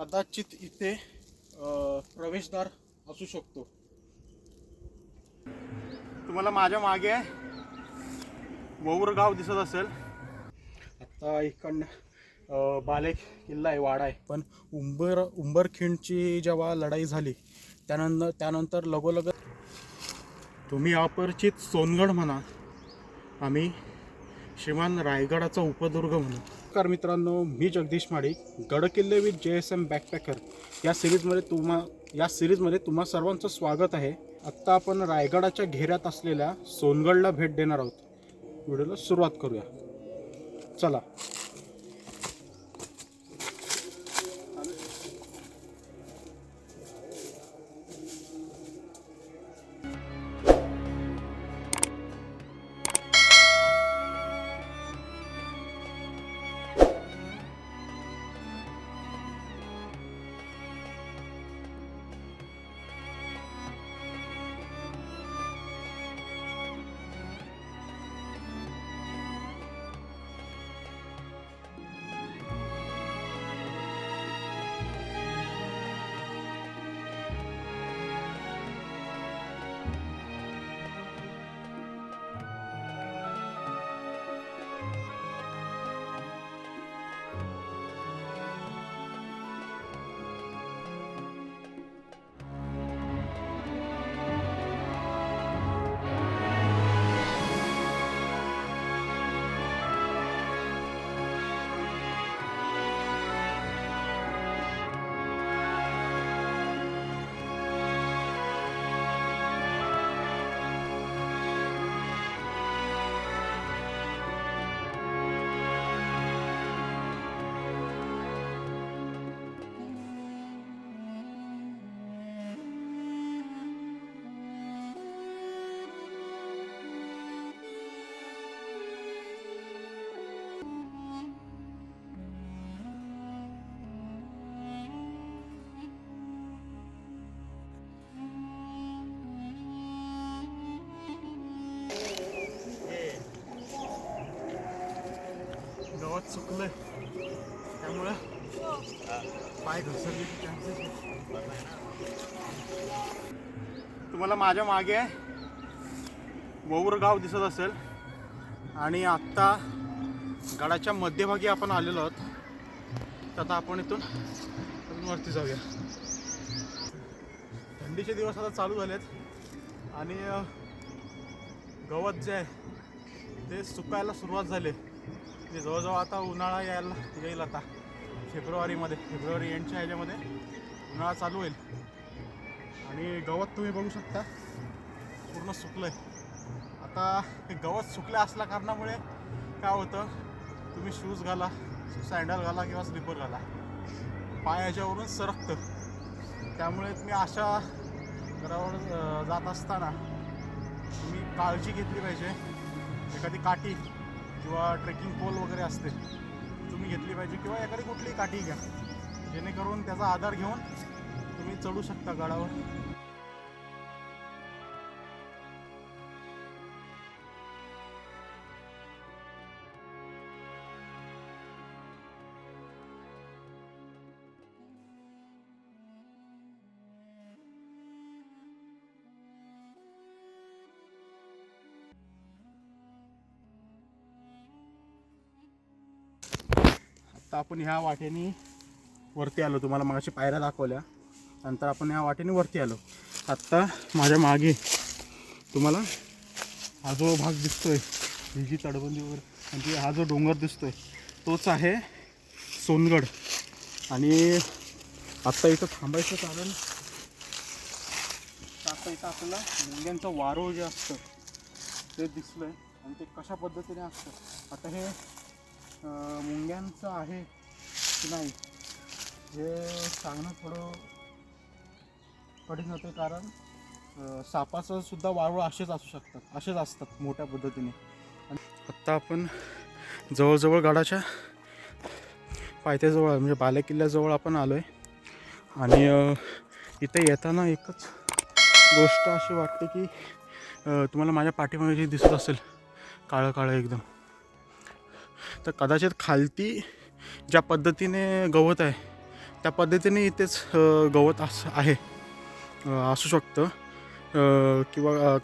कदाचित इथे अ, प्रवेशद्वार असू शकतो. तुम्हाला माझ्या मागे वौर गाव दिसत असेल. आता इकडनं अ, बाले किल्ला आहे वाडा आहे. पण उंबर उंबरखिंडची जेव्हा लढाई झाली त्यानंतर त्यानंतर लगोलग तुम्ही अपरिचित सोनगड म्हणा आम्ही श्रीमान रायगडाचा उपदुर्ग म्हणू नमस्कार मित्रांनो मी जगदीश माळी गडकिल्ले विथ जे एस एम बॅकपॅकर या सिरीजमध्ये तुम्हा या सिरीजमध्ये तुम्हा सर्वांचं स्वागत आहे. आत्ता आपण रायगडाच्या घेऱ्यात असलेल्या सोनगडला भेट देणार आहोत. व्हिडिओला सुरुवात करूया. चला. तुम्हाला माझ्या मागे वौरगाव दिसत असेल. आणि आत्ता गडाच्या मध्यभागी आपण आलेलो आहोत. तर आता आपण इथून अजून वरती जाऊया. थंडीचे दिवस आता चालू झालेत. आणि गवत जे आहे ते सुकायला सुरुवात झाली. म्हणजे जवळजवळ आता उन्हाळा यायला येईल आता. फेब्रुवारीमध्ये फेब्रुवारी एंडच्या ह्याच्यामध्ये उन्हाळा चालू होईल. आणि गवत तुम्ही बघू शकता. पूर्ण सुकलं आहे आता ते गवत सुकलं असल्या कारणामुळे काय होतं तुम्ही शूज घाला सँडल घाला किंवा स्लीपर घाला. पाय याच्यावरून सरकतं. त्यामुळे तुम्ही अशा घरावर जात असताना तुम्ही काळजी घेतली पाहिजे. एखादी काठी किंवा ट्रेकिंग पोल वगैरे असते तुम्ही घेतली पाहिजे किंवा एखादी कुठली काठी घ्या. जेणेकरून त्याचा आधार घेऊन तुम्ही चढू शकता गडावर. आता आपण ह्या वाटेने वरती आलो तुम्हाला मागाशी पायऱ्या दाखवल्या. नंतर आपण या वाटेने वरती आलो. आत्ता माझ्या मागे तुम्हाला हा जो भाग दिसतोय ही जी तडबंदी वगैरे म्हणजे हा जो डोंगर दिसतोय तोच आहे सोनगड. आणि आत्ता इथं थांबायचं कारण आता इथं आपल्याला मुंग्यांचं वारो जे असतं ते दिसलंय आणि ते कशा पद्धतीने असतं. आता हे मुंग्यांचं आहे की नाही हे सांगणं थोडं कठीण होते कारण सापाचं सुद्धा वाळवळ असेच असू शकतात असेच असतात मोठ्या पद्धतीने. आणि आत्ता आपण जवळजवळ गडाच्या पायथ्याजवळ म्हणजे बालेकिल्ल्याजवळ आपण आलो आहे आणि इथे येताना एकच गोष्ट अशी वाटते की तुम्हाला माझ्या पाठीमागे जे दिसत असेल काळं काळं एकदम तर कदाचित खालती ज्या पद्धतीने गवत आहे त्या पद्धतीने इथेच गवत असं आहे. असू शकतं. किंवा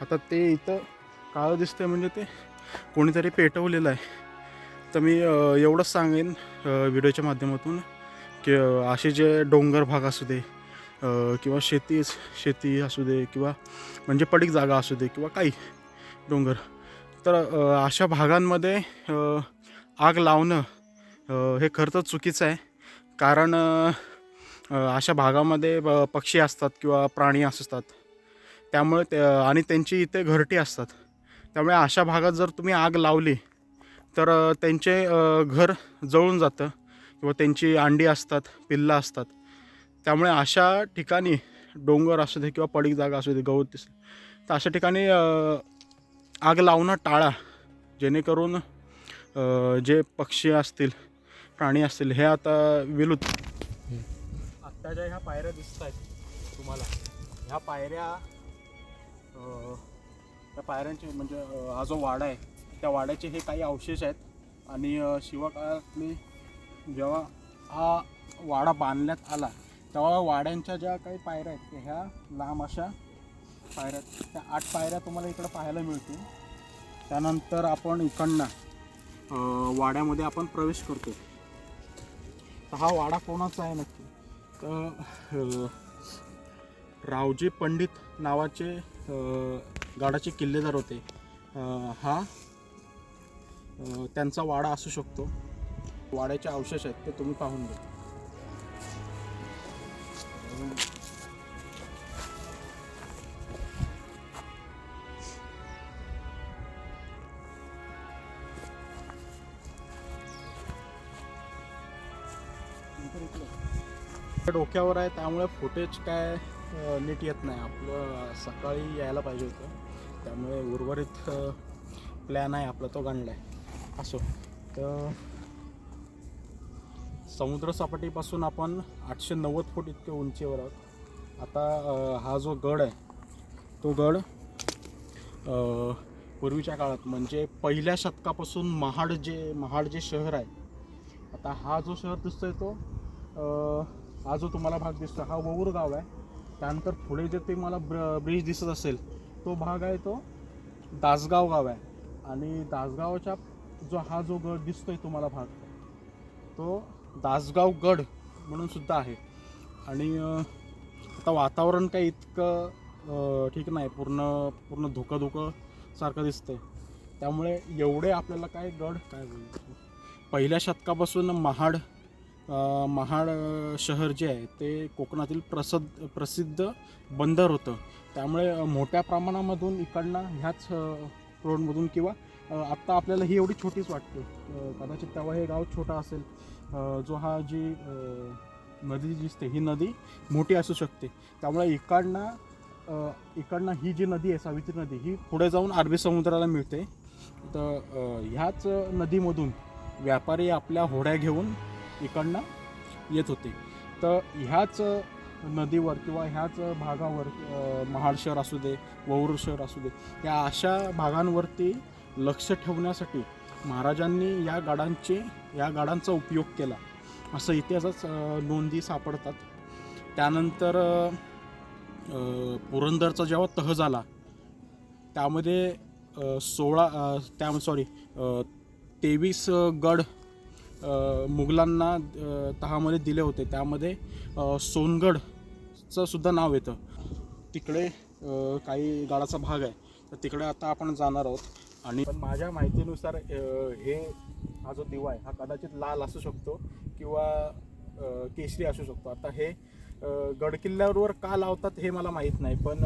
आता ते इथं काळं दिसतंय म्हणजे ते कोणीतरी पेटवलेलं आहे. तर मी एवढंच सांगेन व्हिडिओच्या माध्यमातून की असे जे डोंगर भाग असू दे किंवा शेती शेती असू दे किंवा म्हणजे पडीक जागा असू दे किंवा काही डोंगर. तर अशा भागांमध्ये आग लावणं हे खरं तर चुकीचं आहे. कारण अशा भागामध्ये ब- पक्षी असतात किंवा प्राणी असतात. त्यामुळे ते आणि त्यांची इथे घरटी असतात. त्यामुळे अशा भागात जर तुम्ही आग लावली तर त्यांचे घर जळून जातं किंवा त्यांची अंडी असतात पिल्लं असतात. त्यामुळे अशा ठिकाणी डोंगर असू दे किंवा पडीक जागा असू दे गवत दिसलं तर अशा ठिकाणी आग लावणं टाळा. जेणेकरून जे पक्षी असतील प्राणी असतील हे आता विलुप्त आत्ता ज्या ह्या पायऱ्या दिसत आहेत तुम्हाला. ह्या पायऱ्या त्या पायऱ्यांचे म्हणजे हा जो वाडा आहे त्या वाड्याचे हे काही अवशेष आहेत. आणि शिवकाळातले जेव्हा हा वाडा बांधण्यात आला तेव्हा वाड्यांच्या ज्या काही पायऱ्या आहेत त्या ह्या लांब अशा पायऱ्या आहेत. त्या आठ पायऱ्या तुम्हाला इकडं पाहायला मिळतील. त्यानंतर आपण इकडनं वाड्यामध्ये आपण प्रवेश करतो. तर हा वाडा कोणाचा आहे नक्की? तर रावजी पंडित नावाचे गाडाचे गडाचे किल्लेदार होते. हा त्यांचा वाडा असू शकतो. वाड्याचे अवशेष आहेत ते तुम्ही पाहून घ्या. डोक्यावर आहे त्यामुळे फुटेज काय नीट येत नाही. आपलं सकाळी यायला पाहिजे होतं. त्यामुळे उर्वरित प्लॅन आहे आपला तो गणला आहे असो. तर समुद्रसपाटीपासून आपण आठशे नव्वद फूट इतके उंचीवर आहोत. आता हा जो गड आहे तो गड पूर्वीच्या काळात म्हणजे पहिल्या शतकापासून महाड जे महाड जे शहर आहे आता हा जो शहर दिसतोय तो हा जो तुम्हाला भाग दिसतो हा वऊर गाव आहे. त्यानंतर पुढे जे ते मला ब्र ब्रिज दिसत असेल तो भाग आहे तो दासगाव गाव आहे. आणि दासगावच्या जो हा जो गड दिसतोय तुम्हाला भाग तो दासगाव गड म्हणून सुद्धा आहे. आणि आता वातावरण काही इतकं ठीक नाही पूर्ण पूर्ण धुकं धुकं सारखं दिसतंय. त्यामुळे एवढे आपल्याला काय गड काय पहिल्या शतकापासून महाड महाड शहर जे आहे ते कोकणातील प्रसद प्रसिद्ध बंदर होतं. त्यामुळे मोठ्या प्रमाणामधून इकडनं ह्याच रोडमधून किंवा आत्ता आपल्याला ही एवढी छोटीच वाटते. कदाचित तेव्हा हे गाव छोटा असेल जो हा जी नदी दिसते ही नदी मोठी असू शकते. त्यामुळे इकडनं इकडनं ही जी नदी आहे सावित्री नदी ही पुढे जाऊन अरबी समुद्राला मिळते. तर ह्याच नदीमधून व्यापारी आपल्या होड्या घेऊन इकडनं येत होते. तर ह्याच नदीवर किंवा ह्याच भागावर महाड शहर असू दे वौर शहर असू दे या अशा भागांवरती लक्ष ठेवण्यासाठी महाराजांनी या गाडांचे या गाडांचा उपयोग केला. असं इतिहासात नोंदी सापडतात. त्यानंतर पुरंदरचा जेव्हा तह झाला त्यामध्ये सोळा त्या सॉरी तेवीस गड मुघलांना तहामध्ये दिले होते. त्यामध्ये सोनगडचं सुद्धा नाव येतं. तिकडे काही गडाचा भाग आहे. तर तिकडे आता आपण जाणार आहोत. आणि पण माझ्या माहितीनुसार हे हा जो दिवा आहे हा कदाचित लाल असू शकतो किंवा केशरी असू शकतो. आता हे गडकिल्ल्यावर का लावतात हे मला माहीत नाही. पण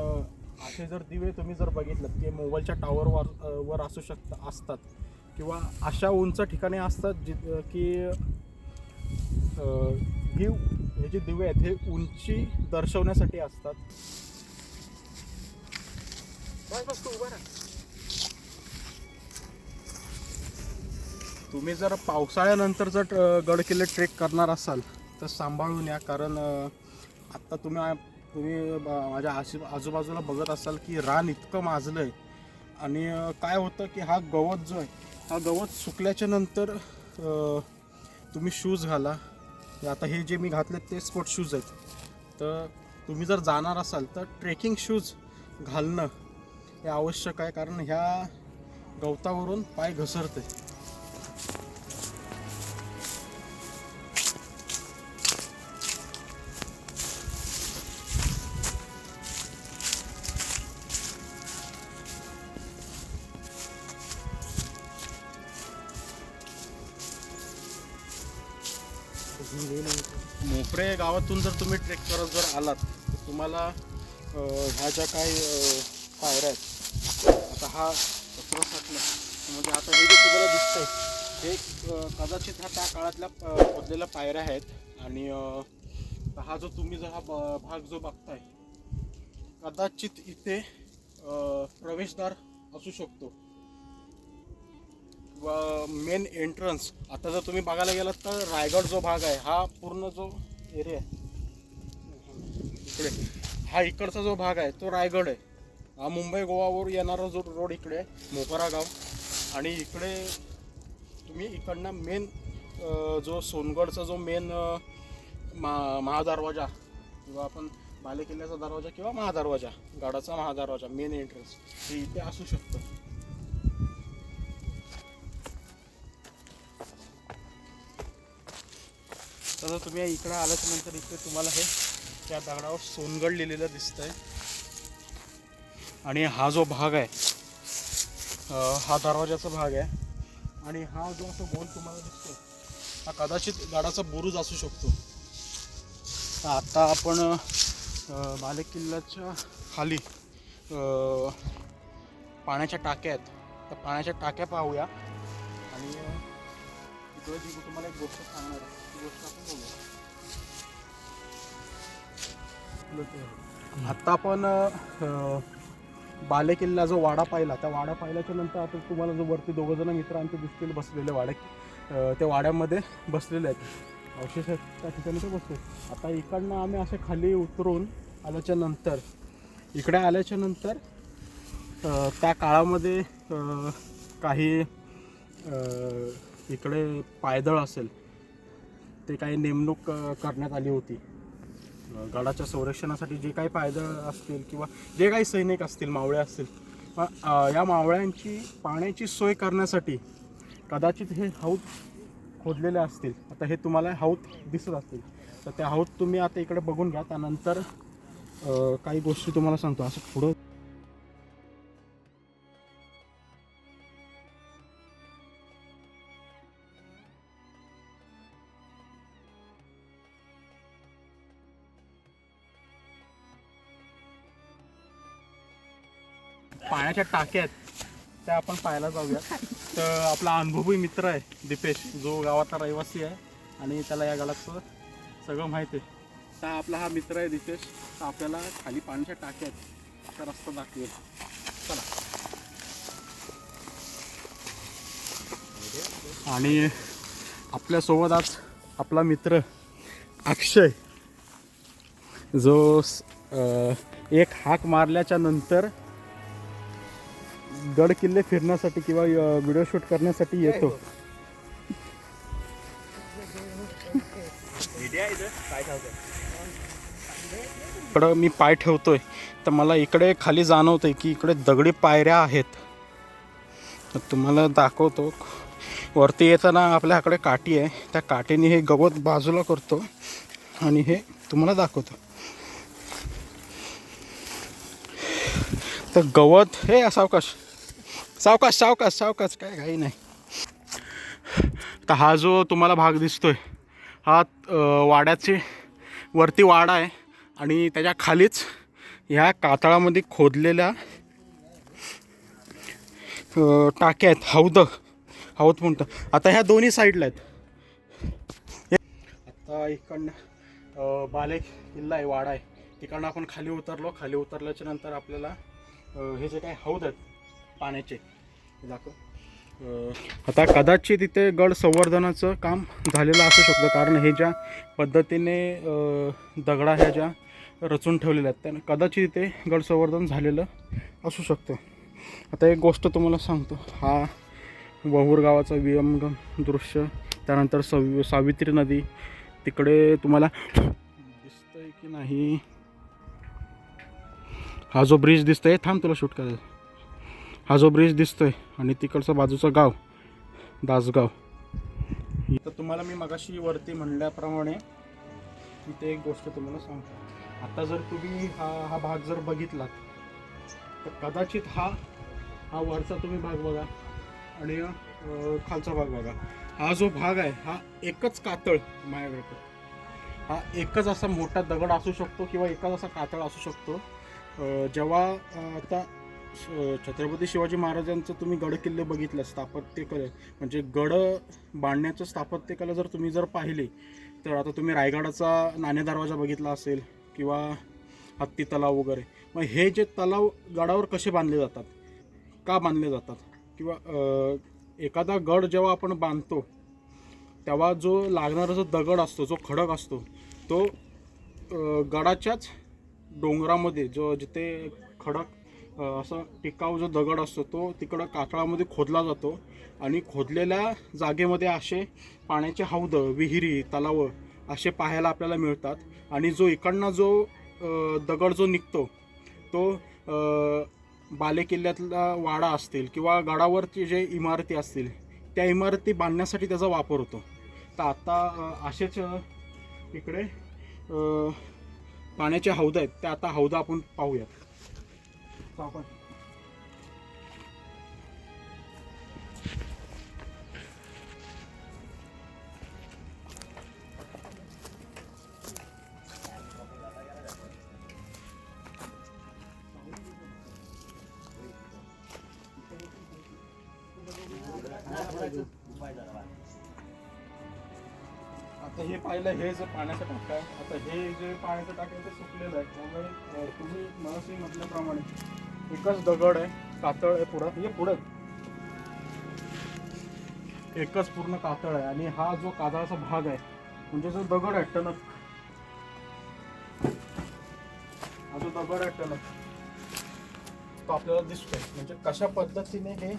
असे जर दिवे तुम्ही जर बघितलं ते मोबाईलच्या टावरवर वर असू शकता असतात. किंवा अशा उंच ठिकाणी असतात जि की अ, ही हे जे दिवे आहेत हे उंची दर्शवण्यासाठी असतात. तुम्ही जर पावसाळ्यानंतर जर अ, गड किल्ले ट्रेक करणार असाल तर सांभाळून या. कारण आत्ता तुम्ही तुम्ही माझ्या आशी आजूबाजूला बघत असाल की रान इतकं माजलं आहे आणि काय होतं की हा गवत जो आहे हा गवत सुकल्याच्या नंतर तुम्ही शूज घाला. आता हे जे मी घातले ते स्पोर्ट शूज आहेत. तर तुम्ही जर जाणार असाल तर ट्रेकिंग शूज घालणं हे आवश्यक आहे. कारण ह्या गवतावरून पाय घसरते मोपरे जर तुम्ही ट्रेक करत जर आलात तर तुम्हाला ह्या ज्या काही पायऱ्या आहेत आता हा कचरा साठला म्हणजे आता हे जे तुम्हाला दिसतंय हे कदाचित ह्या त्या काळातल्या अं, खोदलेल्या पायऱ्या आहेत आणि हा जो तुम्ही जो हा ब- भाग जो बघताय कदाचित इथे प्रवेशद्वार असू शकतो. मेन एंट्रन्स आता जर तुम्ही बघायला गेलात तर रायगड जो भाग आहे हा पूर्ण जो एरिया इकडे. हा इकडचा जो भाग आहे तो रायगड आहे. हा मुंबई गोवावर येणारा जो रोड इकडे आहे मोपरा गाव. आणि इकडे तुम्ही इकडनं मेन जो सोनगडचा जो मेन मा महादरवाजा किंवा आपण बालेकिल्ल्याचा दरवाजा किंवा महादरवाजा गडाचा महादरवाजा मेन एंट्रन्स हे इथे असू शकतं. तर तुम्ही इकडं आल्याच्यानंतर इथे तुम्हाला हे त्या दगडावर सोनगड लिहिलेलं दिसतंय. आणि हा जो भाग आहे हा दरवाजाचा भाग आहे. आणि हा जो असं गोल तुम्हाला दिसतो हा कदाचित गडाचा बुरुज असू शकतो. तर आता आपण अं, बालेकिल्ल्याच्या खाली पाण्याच्या टाक्या आहेत. तर पाण्याच्या टाक्या पाहूया. आणि इकडे तुम्हाला एक गोष्ट सांगणार आहे. आत्ता आपण आता आपण बालेकिल्ला जो वाडा पाहिला त्या वाडा पाहिल्याच्या नंतर आता तुम्हाला जो वरती दोघं जण मित्र आमचे दिसतील बसलेले वाड्यात त्या वाड्यामध्ये बसलेले आहेत. अवशेष आहेत त्या ठिकाणी ते बसले आता इकडनं आम्ही असे खाली उतरून आल्याच्यानंतर इकडे आल्याच्यानंतर त्या काळामध्ये काही इकडे पायदळ असेल ते काही नेमणूक करण्यात आली होती. गडाच्या संरक्षणासाठी जे काही पायदळ असतील किंवा जे काही सैनिक असतील मावळे असतील या मावळ्यांची पाण्याची सोय करण्यासाठी कदाचित हे हौद खोदलेले असतील. आता हे तुम्हाला हौद दिसत असतील. तर त्या हौद तुम्ही आता इकडे बघून घ्या. त्यानंतर काही गोष्टी तुम्हाला सांगतो. असं पुढं पाण्याच्या टाक्या आहेत त्या आपण पाहायला जाऊया तर आपला अनुभवी मित्र आहे दीपेश जो गावातला रहिवासी आहे आणि त्याला या गालाचं सगळं माहिती आहे. तर आपला हा मित्र आहे दीपेश तर आपल्याला खाली पाण्याच्या टाक्या आहेत त्या रस्ता दाखवेल. चला. आणि आपल्यासोबत आज आपला मित्र अक्षय जो एक हाक मारल्याच्या नंतर गड किल्ले फिरण्यासाठी किंवा व्हिडिओ शूट करण्यासाठी येतो. इकडं मी पाय ठेवतोय. तर मला इकडे खाली जाणवतंय की इकडे दगडी पायऱ्या आहेत. तर तुम्हाला दाखवतो. वरती येताना आपल्याकडे काठी आहे. त्या काठीने हे गवत बाजूला करतो. आणि हे तुम्हाला दाखवतो. तर गवत हे असावकाश. सावकाश सावकाश सावकाश काय काही नाही. तर हा जो तुम्हाला भाग दिसतोय हा वाड्याचे वरती वाडा आहे आणि त्याच्या खालीच ह्या कातळामध्ये खोदलेल्या टाक्या आहेत. हौद हौद म्हणतं आता ह्या दोन्ही साईडला आहेत. आता इकडनं बालेक बाले किल्ला आहे वाडा आहे. तिकडनं आपण खाली उतरलो. खाली उतरल्याच्या नंतर आपल्याला हे जे काही हौद आहेत पाण्याचे आता कदाचित इथे गड संवर्धनाचं काम झालेलं असू शकतं कारण हे ज्या पद्धतीने दगडा ह्या ज्या रचून ठेवलेल्या आहेत त्यानं कदाचित इथे गड संवर्धन झालेलं असू शकतं. आता एक गोष्ट तुम्हाला सांगतो हा वहूर गावाचा विहंगम दृश्य त्यानंतर सवि सावित्री नदी तिकडे तुम्हाला दिसतंय की नाही? हा जो ब्रिज दिसतोय थांब तुला शूट करायचं हा जो ब्रिज दिसतोय आणि तिकडचा बाजूचं गाव दासगाव. तर तुम्हाला मी मगाशी वरती म्हणल्याप्रमाणे इथे एक गोष्ट तुम्हाला सांगतो. आता जर तुम्ही हा हा भाग जर बघितलात तर कदाचित हा हा वरचा तुम्ही भाग बघा आणि खालचा भाग बघा. हा जो भाग आहे हा एकच कातळ माझ्याकडे. हा एकच असा मोठा दगड असू शकतो किंवा एकच असा कातळ असू शकतो. जेव्हा आता छत्रपती शिवाजी महाराजांचं तुम्ही गड किल्ले बघितलं स्थापत्यकले. म्हणजे गड बांधण्याचं स्थापत्यकला जर तुम्ही जर पाहिली तर आता तुम्ही रायगडाचा नाणे दरवाजा बघितला असेल किंवा हत्ती तलाव वगैरे मग हे जे तलाव गडावर कसे बांधले जातात? का बांधले जातात? किंवा एखादा गड जेव्हा आपण बांधतो तेव्हा जो लागणारा जो दगड असतो जो खडक असतो तो गडाच्याच डोंगरामध्ये जो जिथे खडक असं टिकाऊ जो दगड असतो तो तिकडं कातळामध्ये खोदला जातो आणि खोदलेल्या जागेमध्ये असे पाण्याचे हौद विहिरी तलाव असे पाहायला आपल्याला मिळतात. आणि जो इकडनं जो दगड जो निघतो तो बालेकिल्ल्यातला वाडा असतील किंवा गडावरची जे इमारती असतील त्या इमारती बांधण्यासाठी त्याचा वापर होतो. तर आता असेच इकडे पाण्याचे हौद आहेत त्या आता हौदा आपण पाहूयात. आता हे पाहिलं हे जे पाण्याचं टाक आहे आता हे जे पाण्याचं टाक आहे ते सुकलेलं आहे त्यामुळे तुम्ही मगाशी म्हटल्याप्रमाणे एकच दगड आहे कातळ आहे पुढं. हे पुढं. एकच पूर्ण कातळ आहे. आणि हा जो कातळाचा भाग आहे म्हणजे जो दगड आहे टणक. हा जो दगड आहे टणक. तो आपल्याला दिसतोय. म्हणजे कशा पद्धतीने हे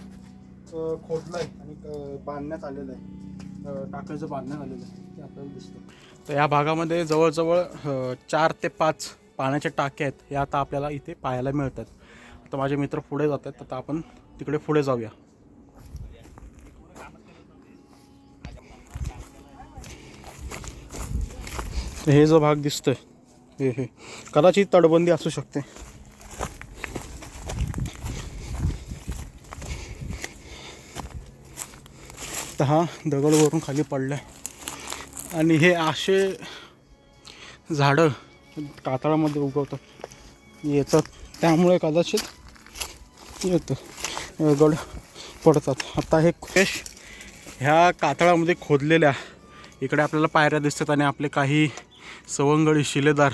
खोदलं खोदलंय आणि बांधण्यात आलेलं आहे. टाकायचं बांधण्यात आलेलं आहे. ते आपल्याला दिसतं तर या भागामध्ये जवळजवळ चार ते पाच पाण्याचे टाके आहेत. हे आता आपल्याला इथे पाहायला मिळतात. आता माझे मित्र पुढे जात आहेत आता आपण तिकडे पुढे जाऊया. हे जो भाग दिसतोय हे हे. कदाचित तटबंदी असू शकते. तर हा दगडवरून खाली पडलाय. आणि हे असे झाडं कातळामध्ये उगवतात. येतात त्यामुळे कदाचित येतं. गड पडतात. आता हे फ्रेश ह्या कातळामध्ये खोदलेल्या इकडे आपल्याला पायऱ्या दिसतात आणि आपले काही सवंगडी शिलेदार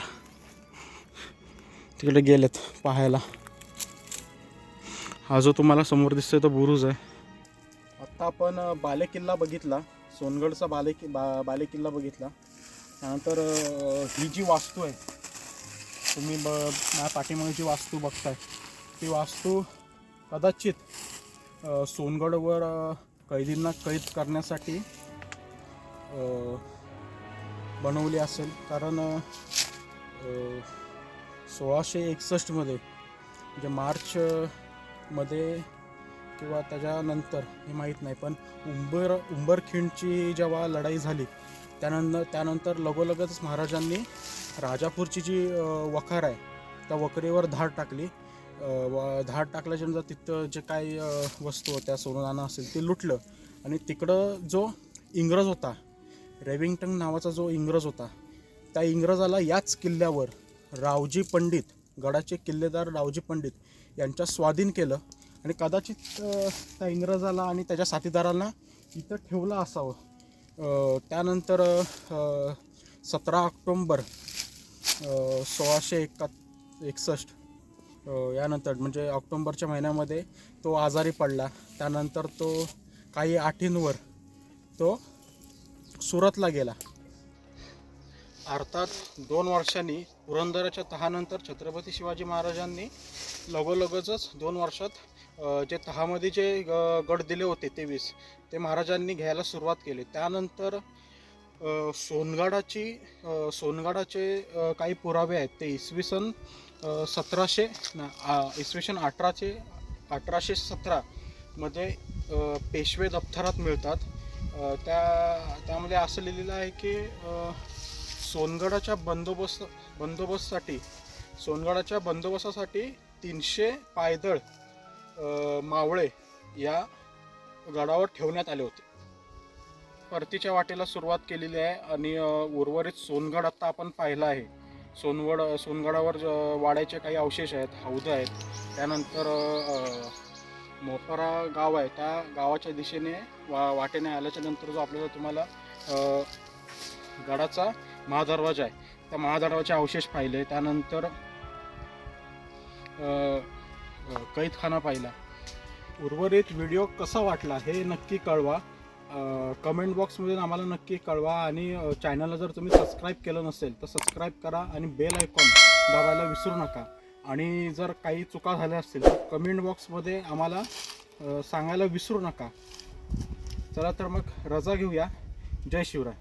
तिकडे गेलेत पाहायला. हा जो तुम्हाला समोर दिसतोय तो बुरुज आहे. आत्ता आपण बालेकिल्ला बघितला सोनगडचा बाले कि बा बालेकिल्ला बघितला. त्यानंतर ही जी वास्तू आहे तुम्ही ब माझ्या पाठीमागे जी वास्तू बघताय ती वास्तू कदाचित सोनगडवर कैदींना कैद करण्यासाठी बनवली असेल. कारण सोळाशे एकसष्टमध्ये म्हणजे मार्चमध्ये किंवा त्याच्यानंतर हे माहीत नाही पण उंबर उंबरखिंडची जेव्हा लढाई झाली त्यानंतर त्यानंतर लगोलगच महाराजांनी राजापूरची जी वखार आहे त्या वखरेवर धाड टाकली. धाड टाकल्याच्यानंतर तिथं जे काही वस्तू होत्या सोनं असेल ते लुटलं. आणि तिकडं जो इंग्रज होता रेविंग्टन नावाचा जो इंग्रज होता त्या इंग्रजाला याच किल्ल्यावर रावजी पंडित गडाचे किल्लेदार रावजी पंडित यांच्या स्वाधीन केलं. आणि कदाचित त्या इंग्रजाला आणि त्याच्या साथीदारांना इथं ठेवलं असावं. त्यानंतर सतरा ऑक्टोंबर सोळाशे एका एकसष्ट यानंतर म्हणजे ऑक्टोंबरच्या महिन्यामध्ये तो आजारी पडला. त्यानंतर तो काही आठींवर तो सुरतला गेला. अर्थात दोन वर्षांनी पुरंदराच्या तहानंतर छत्रपती शिवाजी महाराजांनी लगोलगचच दोन वर्षात जे तहामध्ये जे ग- गड दिले होते तेवीस ते महाराजांनी घ्यायला सुरुवात केली. त्यानंतर सोनगडाची सोनगाडाचे सोनगडाचे काही पुरावे आहेत. ते इसवी सन सतराशे ना, इसवी सन अठराशे अठराशे सतरामध्ये पेशवे दप्तरात मिळतात. त्या त्यामध्ये असं लिहिलेलं आहे की सोनगडाच्या बंदोबस्त बंदोबस्तसाठी सोनगडाच्या बंदोबस्तासाठी तीनशे पायदळ मावळे या गडावर ठेवण्यात आले होते. परतीच्या वाटेला सुरुवात केलेली आहे आणि उर्वरित सोनगड आत्ता आपण पाहिला आहे. सोनवड सोनगडावर ज- वाड्याचे काही अवशेष आहेत हौद आहेत. त्यानंतर मोफरा गाव आहे. त्या गावाच्या दिशेने वा वाटेने आल्याच्यानंतर जो आपल्याला तुम्हाला गडाचा महादरवाजा आहे. त्या महादरवाजाचे अवशेष पाहिले. त्यानंतर कैदखाना पाहिला. उर्वरित व्हिडिओ कसा वाटला हे नक्की कळवा. कमेंट बॉक्समधून आम्हाला नक्की कळवा आणि चॅनलला जर तुम्ही सबस्क्राईब केलं नसेल तर सबस्क्राईब करा आणि बेल आयकॉन दाबायला विसरू नका. आणि जर काही चुका झाल्या असतील तर कमेंट बॉक्समध्ये आम्हाला सांगायला विसरू नका. चला तर मग रजा घेऊया. जय शिवराय.